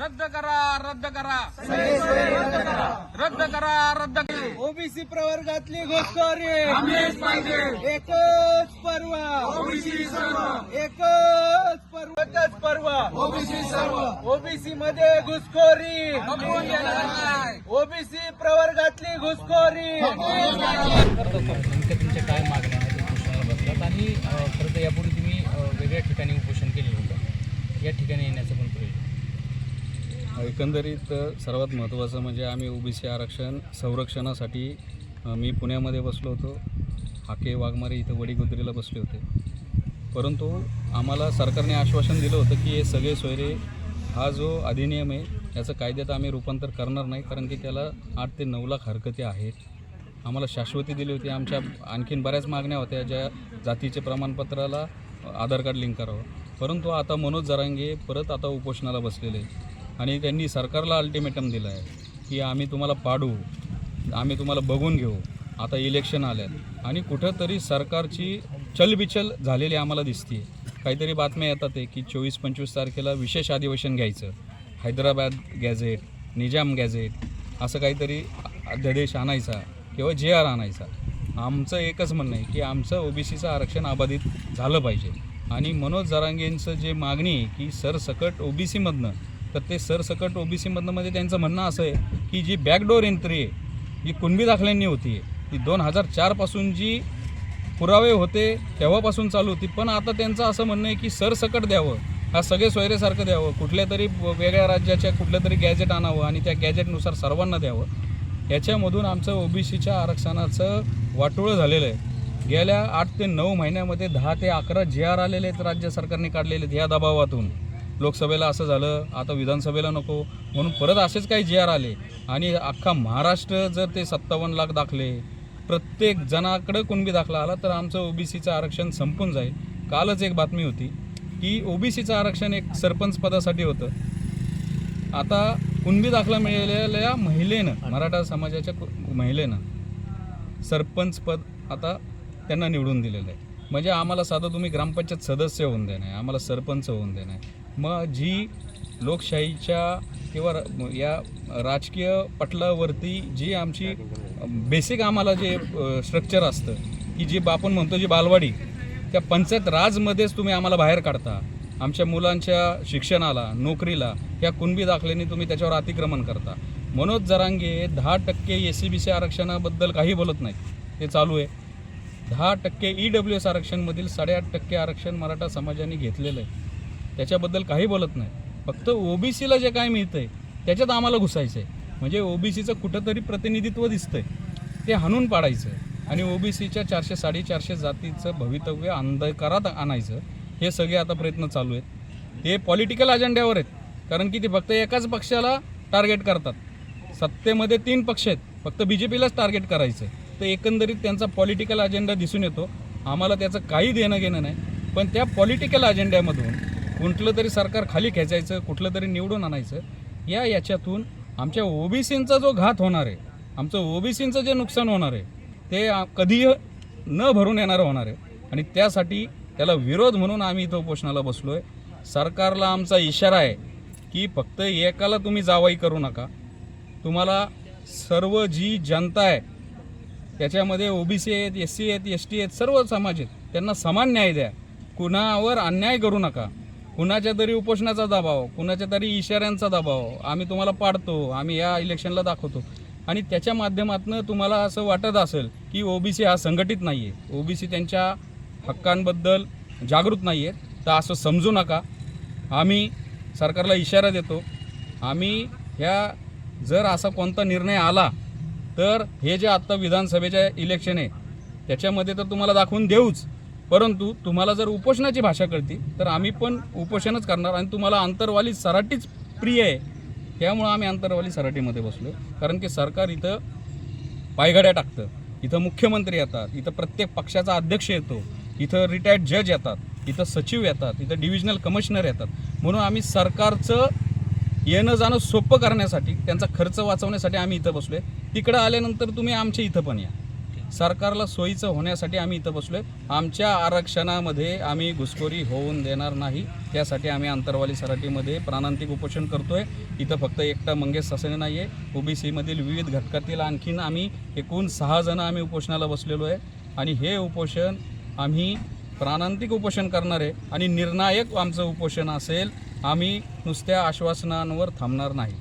रद्द करा रद्द करा. रद्द करा रद्द करा. ओबीसी प्रवर्गातली घुसखोरी एकच पर्व. एकच पर्व. एकच पर्व. ओबीसी मध्ये घुसखोरी. ओबीसी प्रवर्गातली घुसखोरी. तुमच्या काय मागण्या उपोषणाला बसलात आणि खरं तर यापूर्वी तुम्ही वेगळ्या ठिकाणी उपोषण केलेलं होतं. या ठिकाणी येण्याचं पण प्रयोजन. एकंदरीत सर्वात महत्त्वाचं म्हणजे आम्ही ओबीसी आरक्षण संरक्षणासाठी मी पुण्यामध्ये बसलो होतो. हाके वाघमारे इथं वडीगुद्रीला बसले होते. परंतु आम्हाला सरकारने आश्वासन दिलं होतं की हे सगळे सोयरे हा जो अधिनियम आहे याचं कायद्यात आम्ही रूपांतर करणार नाही कारण की त्याला आठ ते नऊ लाख हरकती आहेत. आम्हाला शाश्वती दिली होती. आमच्या आणखीन बऱ्याच मागण्या होत्या ज्या जातीचे प्रमाणपत्राला आधार कार्ड लिंक करावं. परंतु आता मनोज जरांगे परत आता उपोषणाला बसलेले आणि त्यांनी सरकारला अल्टिमेटम दिलं आहे की आम्ही तुम्हाला पाडू आम्ही तुम्हाला बघून घेऊ. आता इलेक्शन आल्यात. आणि कुठंतरी सरकारची चलबिचल झालेली आम्हाला दिसते काहीतरी बातम्या येतात आहे की चोवीस पंचवीस तारखेला विशेष अधिवेशन घ्यायचं. हैदराबाद गॅझेट निजाम गॅझेट असं काहीतरी अध्यादेश आणायचा किंवा जे आर आणायचा. आमचं एकच म्हणणं आहे की आमचं ओबीसीचं आरक्षण अबाधित झालं पाहिजे. आणि मनोज जरांगेंचं जे मागणी आहे की सरसकट ओबीसीमधनं तर ते सरसकट ओबीसीमधनं म्हणजे त्यांचं म्हणणं असं आहे की जी बॅकडोर एंट्री आहे जी कुणबी दाखल्यांनी होती आहे ती दोन हजार चारपासून जी पुरावे होते तेव्हापासून चालू होती. पण आता त्यांचं असं म्हणणं आहे की सरसकट द्यावं हा सगळे सोयरेसारखं द्यावं कुठल्या तरी वेगळ्या राज्याच्या कुठलं तरी गॅजेट आणावं आणि त्या गॅजेटनुसार सर्वांना द्यावं. याच्यामधून आमचं ओबीसीच्या आरक्षणाचं वाटोळं झालेलं आहे. गेल्या आठ ते नऊ महिन्यामध्ये दहा ते अकरा जे आर आलेले आहेत राज्य सरकारने काढलेले आहेत या दबावातून. लोकसभेला असं झालं आता विधानसभेला नको. म्हणून परत असेच काही जे आर आले. आणि अख्खा महाराष्ट्र जर ते सत्तावन्न लाख दाखले प्रत्येक जणाकडं कुणबी दाखला आला तर आमचं ओबीसीचं आरक्षण संपून जाईल. कालच एक बातमी होती की ओबीसीचं आरक्षण एक सरपंच पदासाठी होतं. आता कुणबी दाखला मिळालेल्या महिलेनं मराठा समाजाच्या कु- महिलेनं सरपंच पद आता त्यांना निवडून दिलेलं आहे. म्हणजे आम्हाला साधं तुम्ही ग्रामपंचायत सदस्य होऊन देणं आहे आम्हाला सरपंच होऊन देणं आहे. मग जी लोकशाहीच्या किंवा र- या राजकीय पटलावरती जी आमची बेसिक आम्हाला जे स्ट्रक्चर असतं की जी आपण म्हणतो जी बालवाडी त्या पंचायत राजमध्येच तुम्ही आम्हाला बाहेर काढता. आमच्या मुलांच्या शिक्षणाला नोकरीला या कुणबी दाखल्याने तुम्ही त्याच्यावर अतिक्रमण करता. मनोज जरांगे दहा टक्के एस सी बी सी आरक्षणाबद्दल काही बोलत नाहीत. ते चालू आहे. दहा टक्के ई डब्ल्यू एस आरक्षणमधील साडेआठ टक्के आरक्षण मराठा समाजाने घेतलेलं आहे. त्याच्याबद्दल काही बोलत नाही. फक्त ओबीसीला जे काय मिळतं आहे त्याच्यात आम्हाला घुसायचं आहे म्हणजे ओबीसीचं कुठंतरी प्रतिनिधित्व दिसतंय. ते हाणून पाडायचं आणि ओबीसीच्या चारशे साडेचारशे जातीचं भवितव्य अंधकारात आणायचं हे सगळे आता प्रयत्न चालू आहेत. ते पॉलिटिकल अजेंड्यावर आहेत. कारण की ते फक्त एकाच पक्षाला टार्गेट करतात. सत्तेमध्ये तीन पक्ष आहेत. फक्त बी जे पीलाच टार्गेट करायचं तर एकंदरीत त्यांचा पॉलिटिकल अजेंडा दिसून येतो. आम्हाला त्याचं काही देणं घेणं नाही. पण त्या पॉलिटिकल अजेंड्यामधून कुठलं तरी सरकार खाली खेचायचं कुठलं तरी निवडून आणायचं या याच्यातून आमच्या ओबीसींचा जो घात होणार आहे आमचं ओबीसींचं जे नुकसान होणार आहे ते कधीही कधी न भरून येणारं होणार आहे. आणि त्यासाठी त्याला विरोध म्हणून आम्ही इथं उपोषणाला बसलो आहे सरकारला आमचा इशारा आहे की फक्त एकाला तुम्ही जावाई करू नका. तुम्हाला सर्व जी जनता आहे त्याच्यामध्ये ओबीसी आहेत एस सी आहेत एस टी आहेत सर्व समाज आहेत त्यांना समान न्याय द्या. कुणावर अन्याय करू नका. कुणाच्या तरी उपोषणाचा दबाव कुणाच्या तरी इशाऱ्यांचा दबाव आम्ही तुम्हाला पाडतो आम्ही या इलेक्शनला दाखवतो. आणि त्याच्या माध्यमातून तुम्हाला असं वाटत असेल की ओबीसी हा संघटित नाही आहे ओबीसी त्यांच्या हक्कांबद्दल जागृत नाही आहेत तर असं समजू नका. आम्ही सरकारला इशारा देतो. आम्ही ह्या जर असा कोणता निर्णय आला तर हे जे आत्ता विधानसभेचे इलेक्शन आहे त्याच्यामध्ये तर तुम्हाला दाखवून देऊच. परंतु तुम्हाला जर उपोषणाची भाषा कळती तर आम्ही पण उपोषणच करणार आणि तुम्हाला आंतरवाली सराटीच प्रिय आहे. त्यामुळं आम्ही आंतरवाली सराटीमध्ये बसलो कारण की सरकार इथं पायघड्या टाकतं. इथं मुख्यमंत्री येतात इथं प्रत्येक पक्षाचा अध्यक्ष येतो इथं रिटायर्ड जज येतात इथं सचिव येतात इथं डिव्हिजनल कमिशनर येतात. म्हणून आम्ही सरकारचं येणं जाणं सोपं करण्यासाठी त्यांचा खर्च वाचवण्यासाठी आम्ही इथं बसलो आहे तिकडं आल्यानंतर तुम्ही आमच्या इथं पण या. सरकारला सोयीचं होण्यासाठी आम्ही इथं बसलो आहे आमच्या आरक्षणामध्ये आम्ही घुसखोरी होऊन देणार नाही. त्यासाठी आम्ही अंतरवाली सराटीमध्ये प्राणांतिक उपोषण करतो आहे इथं फक्त एकटा मंगेश ससाने नाही आहे ओबीसीमधील विविध घटकातील आणखीन आम्ही एकूण सहा जणं आम्ही उपोषणाला बसलेलो आहे. आणि हे उपोषण आम्ही प्राणांतिक उपोषण करणार आहे. आणि निर्णायक आमचं उपोषण असेल आम्ही नुसत्या आश्वासनांवर थांबणार नाही.